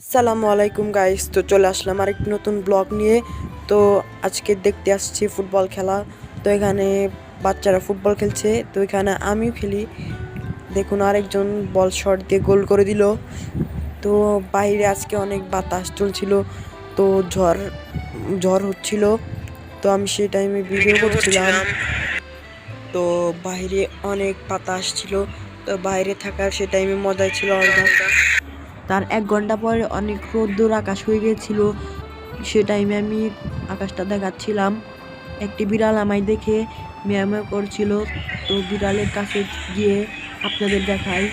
আসসালামু আলাইকুম গাইস তো চলে আসলাম আর আরেকটি নতুন ব্লগ নিয়ে। তো আজকে দেখতে আসছি ফুটবল খেলা। তো এখানে বাচ্চারা ফুটবল খেলছে। তো এখানে আমিও খেলি। দেখুন, আরেকজন বল শট দিয়ে গোল করে দিল। তো বাইরে আজকে অনেক বাতাস চলছিল। তো ঝড় ঝড় হচ্ছিল। তো আমি সেই টাইমে ভিডিও করছিলাম। তো বাইরে অনেক বাতাস ছিল। তো বাইরে থাকার সে টাইমে মজা ছিল আলাদা। তার এক ঘণ্টা পরে অনেক রোদ্দুর আকাশ হয়ে গিয়েছিল। সে টাইমে আমি আকাশটা দেখাচ্ছিলাম। একটি বিড়াল আমায় দেখে ম্যামে করছিল। তো বিড়ালের কাছে গিয়ে আপনাদের দেখাই।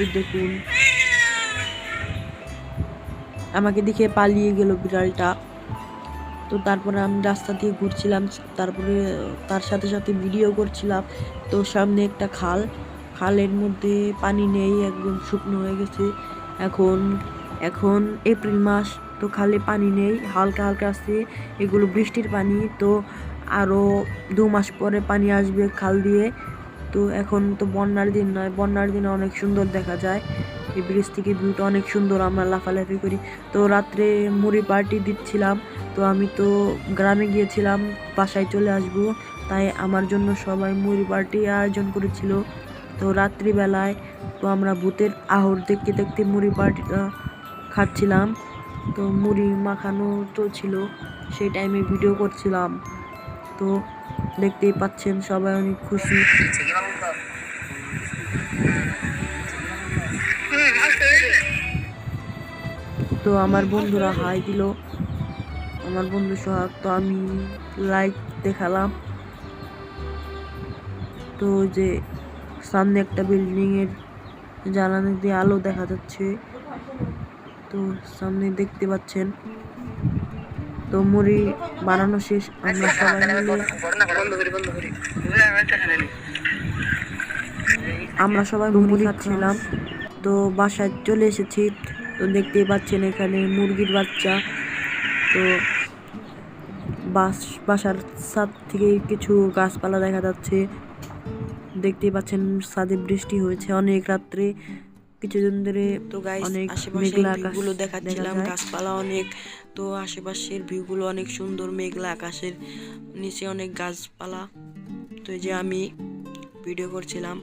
এই দেখুন। আমাকে দেখে পালিয়ে গেল বিড়ালটা। তো তারপরে আমি রাস্তা দিয়ে ঘুরছিলাম। তারপরে তার সাথে সাথে ভিডিও করছিলাম। তো সামনে একটা খাল। খালের মধ্যে পানি নেই, একদম শুকনো হয়ে গেছে। এখন এখন এপ্রিল মাস, তো খালে পানি নেই, হালকা হালকা আসছে এগুলো বৃষ্টির পানি, তো আরও দু মাস পরে পানি আসবে খাল দিয়ে। তো এখন তো বন্যার দিন নয়, বন্যার দিনে অনেক সুন্দর দেখা যায়। এই ব্রিজ থেকে ভিউটা অনেক সুন্দর আমরা লাফালাফি করি। তো রাত্রে মুড়ি পার্টি দিচ্ছিলাম, তো আমি তো গ্রামে গিয়েছিলাম, বাসায় চলে আসব। তাই আমার জন্য সবাই মুড়ি পার্টি আয়োজন করেছিল। তো রাত্রিবেলায় তো আমরা ভূতের আহর দেখতে দেখতে মুড়ি পার্টিটা খাচ্ছিলাম। তো মুড়ি মাখানো তো ছিল, সেই টাইমে ভিডিও করছিলাম। তো দেখতেই পাচ্ছেন সবাই অনেক খুশি। তো আমার বন্ধুরা হাই দিল। আমার বন্ধু সোহাগ, তো আমি লাইক দেখালাম। তো যে সামনে একটা বিল্ডিং এর জ্বালানি দিয়ে আলো দেখা যাচ্ছে। তো সামনে দেখতে পাচ্ছেন তো মুড়ি বানানো শেষ আমরা সবাই মিলে আমরা সবাই মুড়ি খাচ্ছিলাম। তো বাসায় চলে এসেছি তো দেখতেই পাচ্ছেন এখানে মুরগির বাচ্চা। তো বাস বাসার ছাদ থেকে কিছু গাছপালা দেখা যাচ্ছে। দেখতেই পাচ্ছেন ছাদে বৃষ্টি হয়েছে অনেক রাত্রে। কিছুদিন ধরে তো গাইস মেঘলা আকাশ ভিউগুলো দেখাচ্ছিলাম গাছপালা অনেক। তো আশেপাশের ভিউগুলো অনেক সুন্দর মেঘলা আকাশের নিচে অনেক গাছপালা। তো এই যে আমি ভিডিও করছিলাম।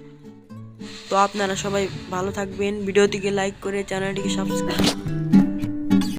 তো আপনারা সবাই ভালো থাকবেন। ভিডিওটিকে লাইক করে চ্যানেলটিকে সাবস্ক্রাইব